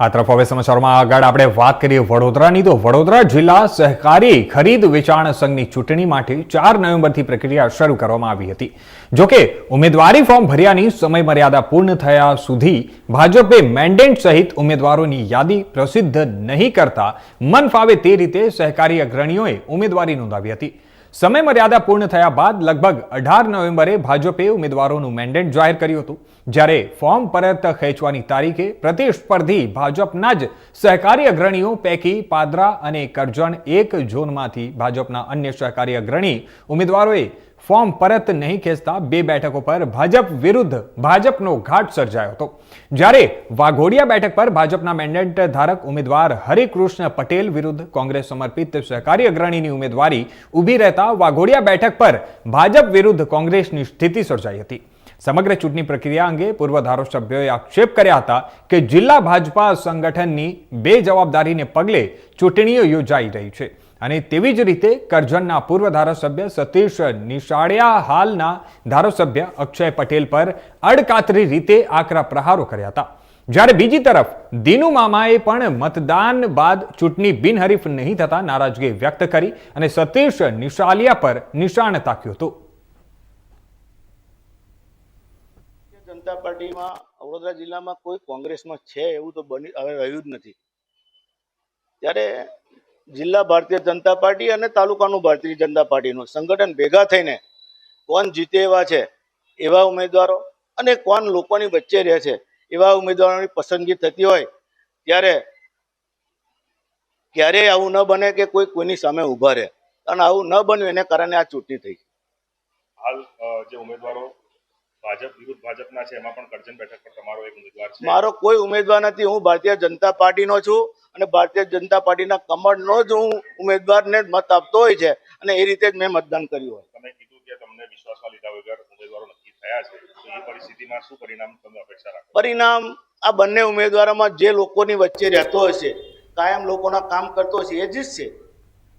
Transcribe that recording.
આ તરફ હવે સમાચારોમાં આગળ આપણે વાત કરીએ વડોદરાની. તો વડોદરા જિલ્લા સહકારી ખરીદ વેચાણ સંઘની ચૂંટણી માટે ચાર નવેમ્બરથી પ્રક્રિયા શરૂ કરવામાં આવી હતી. જોકે ઉમેદવારી ફોર્મ ભર્યાની સમયમર્યાદા પૂર્ણ થયા સુધી ભાજપે મેન્ડેટ સહિત ઉમેદવારોની યાદી પ્રસિદ્ધ નહીં કરતા મન ફાવે તે રીતે સહકારી અગ્રણીઓએ ઉમેદવારી નોંધાવી હતી. સમય મર્યાદા પૂર્ણ થયા બાદ લગભગ અઢાર નવેમ્બરે ભાજપે ઉમેદવારોનું મેન્ડેટ જાહેર કર્યું હતું. જ્યારે ફોર્મ પરત ખેંચવાની તારીખે પ્રતિસ્પર્ધી ભાજપના જ સહકારી અગ્રણીઓ પૈકી પાદરા અને કરજણ એક ઝોનમાંથી ભાજપના અન્ય સહકારી અગ્રણી ઉમેદવારોએ ફોર્મ પરત નહીં ખેંચતા બે બેઠકો પર ભાજપ વિરુદ્ધ ભાજપનો ઘાટ સર્જાયો હતો. જ્યારે વાઘોડિયા બેઠક પર ભાજપના મેન્ડેટ ધારક ઉમેદવાર હરિકૃષ્ણ પટેલ વિરુદ્ધ કોંગ્રેસ સમર્પિત સહકારી અગ્રણીની ઉમેદવારી ઊભી રહેતા વાઘોડિયા બેઠક પર ભાજપ વિરુદ્ધ કોંગ્રેસની સ્થિતિ સર્જાઈ હતી. સમગ્ર ચૂંટણી પ્રક્રિયા અંગે પૂર્વ ધારાસભ્યોએ આક્ષેપ કર્યા હતા કે જિલ્લા ભાજપા સંગઠનની બે જવાબદારીને પગલે ચૂંટણીઓ યોજાઈ રહી છે. અને તેવી જ રીતે કરજણના પૂર્વ ધારાસભ્ય સતીશ નિશાળિયા હાલના ધારાસભ્ય અક્ષય પટેલ પર અડકાતરી રીતે આકરા પ્રહારો કર્યા હતા. જ્યારે બીજી તરફ દીનુ મામાએ પણ મતદાન બાદ ચૂંટણી બિનહરીફ નહીં થતા નારાજગી વ્યક્ત કરી અને સતીશ નિશાલિયા પર નિશાન તાક્યું હતું. જનતા પાર્ટીમાં વડોદરા જિલ્લામાં કોઈ કોંગ્રેસમાં છે એવું તો બની, હવે રહ્યું જ નથી. ત્યારે જિલ્લા ભારતીય જનતા પાર્ટી અને તાલુકાનું ભારતીય જનતા પાર્ટીનું સંગઠન ભેગા થઈને કોણ જીતે એવા છે, એવા ઉમેદવારો અને કોણ લોકોની વચ્ચે રહે છે, એવા ઉમેદવારોની પસંદગી થતી હોય ત્યારે ક્યારેય આવું ન બને કે કોઈ કોઈની સામે ઊભા રહે. અને આવું ન બન્યું એને કારણે આ ચૂંટણી થઈ. હાલ જે ઉમેદવારો ભાજપ વિરુદ્ધ ભાજપના છે એમાં પણ કરજણ બેઠક પર તમારો એક ઉમેદવાર છે. મારો કોઈ ઉમેદવાર નથી હું ભારતીય જનતા પાર્ટીનો છું અને ભારતીય જનતા પાર્ટીના કમળનો જ હું ઉમેદવારને જ મત આપતો હોય છે અને એ રીતે જ મેં મતદાન કર્યું હોય. તમે કીધું કે તમને વિશ્વાસમાં લીધા વગર ઉમેદવારો નક્કી થયા છે. તો એ પરિસ્થિતિમાં શું પરિણામ તમે અપેક્ષા રાખો? પરિણામ આ બંને ઉમેદવારોમાં જે લોકોની વચ્ચે રહેતો હશે કાયમ લોકોના કામ કરતો હશે એ જીતશે